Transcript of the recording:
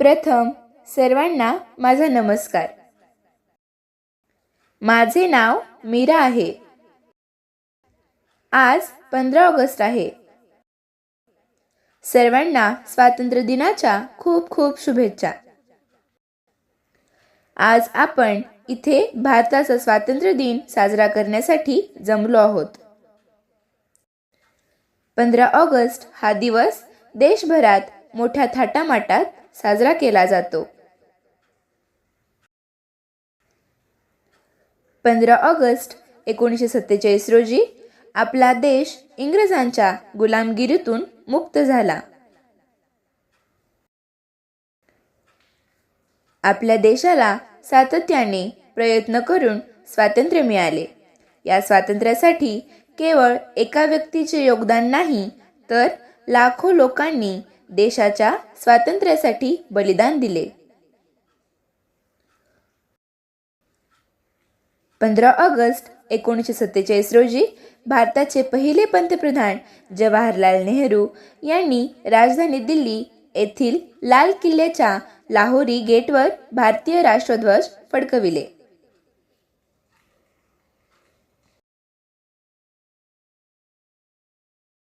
प्रथम सर्वांना माझा नमस्कार. माझे नाव मीरा आहे. आज पंधरा ऑगस्ट आहे. सर्वांना स्वातंत्र्य दिनाच्या खूप खूप शुभेच्छा. आज आपण इथे भारताचा स्वातंत्र्य दिन साजरा करण्यासाठी जमलो आहोत. पंधरा ऑगस्ट हा दिवस देशभरात मोठ्या थाटामाटात साजरा केला जातो. पंधरा ऑगस्ट एकोणीसशे सत्तेचाळीस रोजी आपला देश इंग्रजांच्या गुलामगिरीतून मुक्त झाला. आपल्या देशाला सातत्याने प्रयत्न करून स्वातंत्र्य मिळाले. या स्वातंत्र्यासाठी केवळ एका व्यक्तीचे योगदान नाही तर लाखो लोकांनी देशाच्या स्वातंत्र्यासाठी बलिदान दिले. पंधरा ऑगस्ट एकोणीसशे सत्तेचाळीस रोजी भारताचे पहिले पंतप्रधान जवाहरलाल नेहरू यांनी राजधानी दिल्ली येथील लाल किल्ल्याच्या लाहोरी गेटवर भारतीय राष्ट्रध्वज फडकविले.